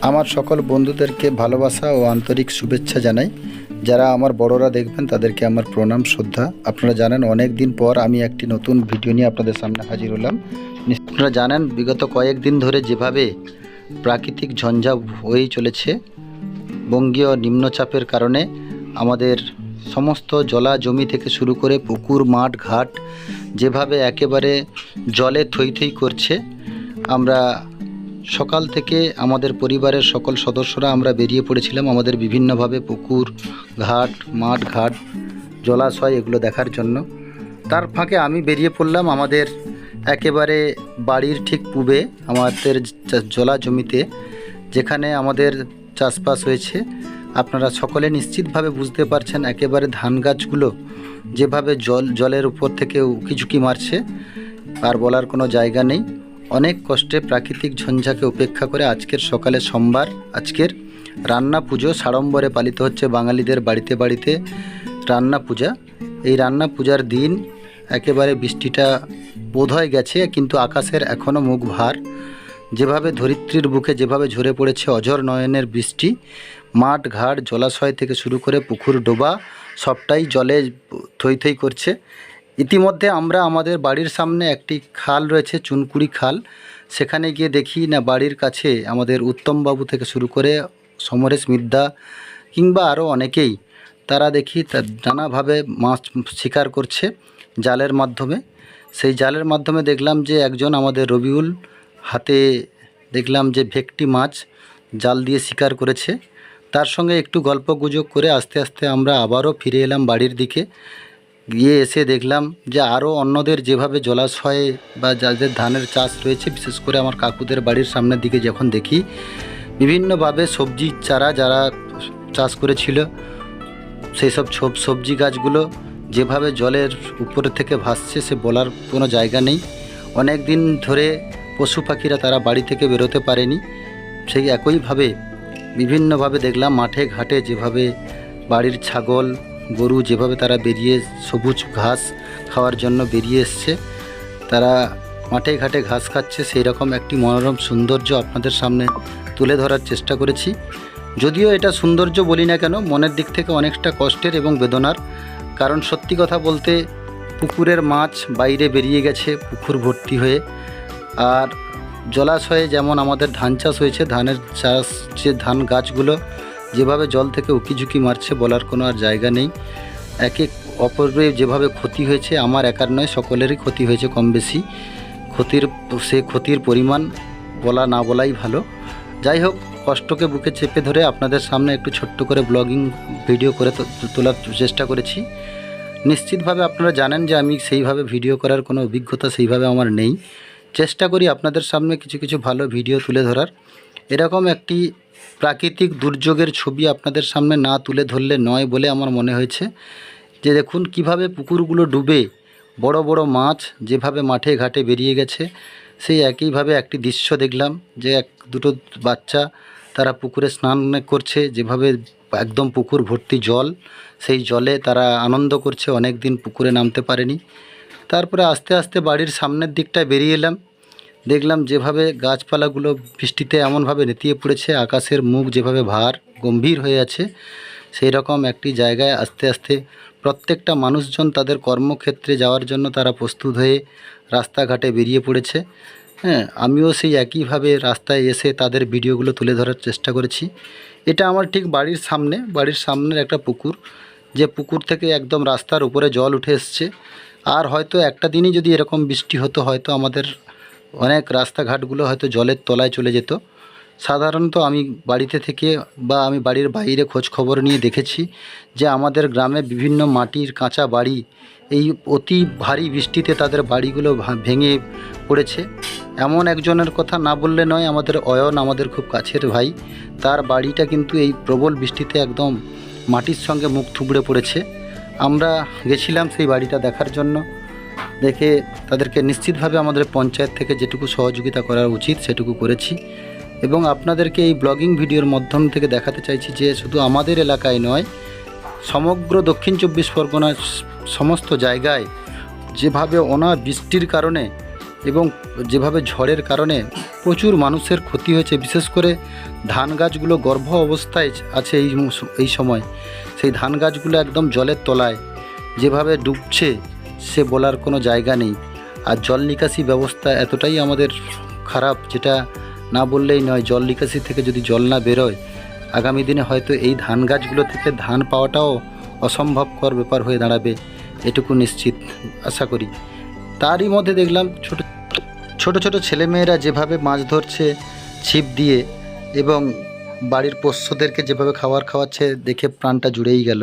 আমার সকল বন্ধুদেরকে ভালোবাসা ও আন্তরিক শুভেচ্ছা জানাই। যারা আমার বড়রা দেখবেন, তাদেরকে আমার প্রণাম, শ্রদ্ধা। আপনারা জানেন, অনেক দিন পর আমি একটি নতুন ভিডিও নিয়ে আপনাদের সামনে হাজির হলাম। আপনারা জানেন, বিগত কয়েকদিন ধরে যেভাবে প্রাকৃতিক ঝঞ্ঝা হয়েই চলেছে, বঙ্গীয় নিম্নচাপের কারণে আমাদের সমস্ত জলা জমি থেকে শুরু করে পুকুর, মাঠ, ঘাট যেভাবে একেবারে জলে থই থই করছে, আমরা সকাল থেকে আমাদের পরিবারের সকল সদস্যরা আমরা বেরিয়ে পড়েছিলাম আমাদের বিভিন্নভাবে পুকুর, ঘাট, মাঠ, ঘাট, জলাশয় এগুলো দেখার জন্য। তার ফাঁকে আমি বেরিয়ে পড়লাম আমাদের একেবারে বাড়ির ঠিক পূবে আমাদের জলা জমিতে, যেখানে আমাদের চাষবাস হয়েছে। আপনারা সকলে নিশ্চিতভাবে বুঝতে পারছেন একেবারে ধান গাছগুলো যেভাবে জল জলের উপর থেকে উকিঝুঁকি মারছে, আর বলার কোনো জায়গা নেই। অনেক কষ্টে প্রাকৃতিক ঝঞ্ঝাকে উপেক্ষা করে আজকের সকালে সোমবার, আজকের রান্না পুজো সাড়ম্বরে পালিত হচ্ছে বাঙালিদের বাড়িতে বাড়িতে রান্না পূজা। এই রান্না পূজার দিন একেবারে বৃষ্টিটা বোধ হয়ে গেছে, কিন্তু আকাশের এখনও মুখ ভার। যেভাবে ধরিত্রীর বুকে যেভাবে ঝরে পড়েছে অঝর নয়নের বৃষ্টি, মাঠ ঘাট জলাশয় থেকে শুরু করে পুকুর ডোবা, সবটাই জলে থই থই করছে। ইতিমধ্যে আমরা আমাদের বাড়ির সামনে একটি খাল রয়েছে, চুনকুড়ি খাল। সেখানে গিয়ে দেখি, না, বাড়ির কাছে আমাদের উত্তমবাবু থেকে শুরু করে সমরেশ মিদ্যা কিংবা আরও অনেকেই, তারা দেখি নানাভাবে মাছ শিকার করছে জালের মাধ্যমে। সেই জালের মাধ্যমে দেখলাম যে একজন আমাদের রবিউল হাতে দেখলাম যে ভেকটি মাছ জাল দিয়ে শিকার করেছে। তার সঙ্গে একটু গল্প গুজব করে আস্তে আস্তে আমরা আবারও ফিরে এলাম বাড়ির দিকে। গিয়ে এসে দেখলাম যে আরও অন্যদের যেভাবে জলাশয়ে বা যাদের ধানের চাষ রয়েছে, বিশেষ করে আমার কাকুদের বাড়ির সামনের দিকে যখন দেখি, বিভিন্নভাবে সবজি চারা যারা চাষ করেছিল সেই সব সব- সবজি গাছগুলো যেভাবে জলের উপরে থেকে ভাসছে, সে বলার কোনো জায়গা নেই। অনেক দিন ধরে পশু পাখিরা তারা বাড়ি থেকে বেরোতে পারেনি। সেই একইভাবে বিভিন্নভাবে দেখলাম মাঠে ঘাটে যেভাবে বাড়ির ছাগল গরু যেভাবে তারা বেরিয়ে সবুজ ঘাস খাওয়ার জন্য বেরিয়ে এসছে, তারা মাঠে ঘাটে ঘাস খাচ্ছে সেই রকম একটি মনোরম সৌন্দর্য আপনাদের সামনে তুলে ধরার চেষ্টা করেছি। যদিও এটা সৌন্দর্য বলি না কেন, মনের দিক থেকে অনেকটা কষ্টের এবং বেদনার। কারণ সত্যি কথা বলতে, পুকুরের মাছ বাইরে বেরিয়ে গেছে, পুকুর ভর্তি হয়ে। আর জলাশয়ে যেমন আমাদের ধান চাষ হয়েছে, ধানের চাষ যে ধান গাছগুলো যেভাবে জল থেকে উকিঝুঁকি মারছে বলার কোনো আর জায়গা নেই। এক এক অপরে যেভাবে ক্ষতি হয়েছে, আমার একার নয়, সকলেরই ক্ষতি হয়েছে কম বেশি। ক্ষতির, সে ক্ষতির পরিমাণ বলা না বলাই ভালো। যাই হোক, কষ্টকে বুকে চেপে ধরে আপনাদের সামনে একটু ছোট্ট করে ব্লগিং ভিডিও করে তোলার চেষ্টা করেছি। নিশ্চিতভাবে আপনারা জানেন যে আমি সেইভাবে ভিডিও করার কোনো অভিজ্ঞতা সেইভাবে আমার নেই। চেষ্টা করি আপনাদের সামনে কিছু কিছু ভালো ভিডিও তুলে ধরার। এরকম একটি প্রাকৃতিক দুর্যোগের ছবি আপনাদের সামনে না তুলে ধরলে নয় বলে আমার মনে হয়েছে। যে দেখুন, কীভাবে পুকুরগুলো ডুবে বড় বড় মাছ যেভাবে মাঠে ঘাটে বেরিয়ে গেছে, সেই একইভাবে একটি দৃশ্য দেখলাম যে এক দুটো বাচ্চা তারা পুকুরে স্নান করছে, যেভাবে একদম পুকুর ভর্তি জল, সেই জলে তারা আনন্দ করছে অনেক দিন পুকুরে নামতে পারেনি। তারপরে আস্তে আস্তে বাড়ির সামনের দিকটায় বেরিয়ে এলাম। দেখলাম যেভাবে গাছপালাগুলো বৃষ্টিতে এমনভাবে নেতিয়ে পড়েছে, আকাশের মুখ যেভাবে ভার, গম্ভীর হয়ে আছে সেই রকম একটি জায়গায় আস্তে আস্তে প্রত্যেকটা মানুষজন তাদের কর্মক্ষেত্রে যাওয়ার জন্য তারা প্রস্তুত হয়ে রাস্তাঘাটে বেরিয়ে পড়েছে। হ্যাঁ আমিও সেই একইভাবে রাস্তায় এসে তাদের ভিডিওগুলো তুলে ধরার চেষ্টা করেছি। এটা আমার ঠিক বাড়ির সামনে, বাড়ির সামনের একটা পুকুর, যে পুকুর থেকে একদম রাস্তার উপরে জল উঠে এসছে। আর হয়তো একটা দিনই যদি এরকম বৃষ্টি হতো, হয়তো আমাদের অনেক রাস্তাঘাটগুলো হয়তো জলের তলায় চলে যেত। সাধারণত আমি বাড়িতে থেকে বা আমি বাড়ির বাইরে খোঁজ খবর নিয়ে দেখেছি যে আমাদের গ্রামে বিভিন্ন মাটির কাঁচা বাড়ি, এই অতি ভারী বৃষ্টিতে তাদের বাড়িগুলো ভেঙে পড়েছে। এমন একজনের কথা না বললে নয়, আমাদের অয়ন আমাদের খুব কাছের ভাই, তার বাড়িটা কিন্তু এই প্রবল বৃষ্টিতে একদম মাটির সঙ্গে মুখ থুবড়ে পড়েছে। আমরা গেছিলাম সেই বাড়িটা দেখার জন্য। দেখে তাদেরকে নিশ্চিতভাবে আমাদের পঞ্চায়েত থেকে যেটুকু সহযোগিতা করা উচিত, সেটুকু করেছি। এবং আপনাদেরকে এই ব্লগিং ভিডিওর মাধ্যম থেকে দেখাতে চাইছি যে শুধু আমাদের এলাকায় নয়, সমগ্র দক্ষিণ চব্বিশ পরগনার সমস্ত জায়গায় যেভাবে অনা বৃষ্টির কারণে এবং যেভাবে ঝড়ের কারণে প্রচুর মানুষের ক্ষতি হয়েছে, বিশেষ করে ধান গাছগুলো গর্ভ অবস্থায় আছে এই এই সময়। সেই ধান গাছগুলো একদম জলের তলায় যেভাবে ডুবছে সে বলার কোনো জায়গা নেই। আর জল নিকাশি ব্যবস্থা এতটাই আমাদের খারাপ যেটা না বললেই নয়, জল নিকাশি থেকে যদি জল না বেরোয়, আগামী দিনে হয়তো এই ধান গাছগুলো থেকে ধান পাওয়াটাও অসম্ভবকর ব্যাপার হয়ে দাঁড়াবে, এটুকু নিশ্চিত আশা করি। তারই মধ্যে দেখলাম ছোট ছোট ছোট ছেলেমেয়েরা যেভাবে মাছ ধরছে, ছিপ দিয়ে এবং বাড়ির পোষ্যদেরকে যেভাবে খাবার খাওয়াচ্ছে, দেখে প্রাণটা জুড়েই গেল।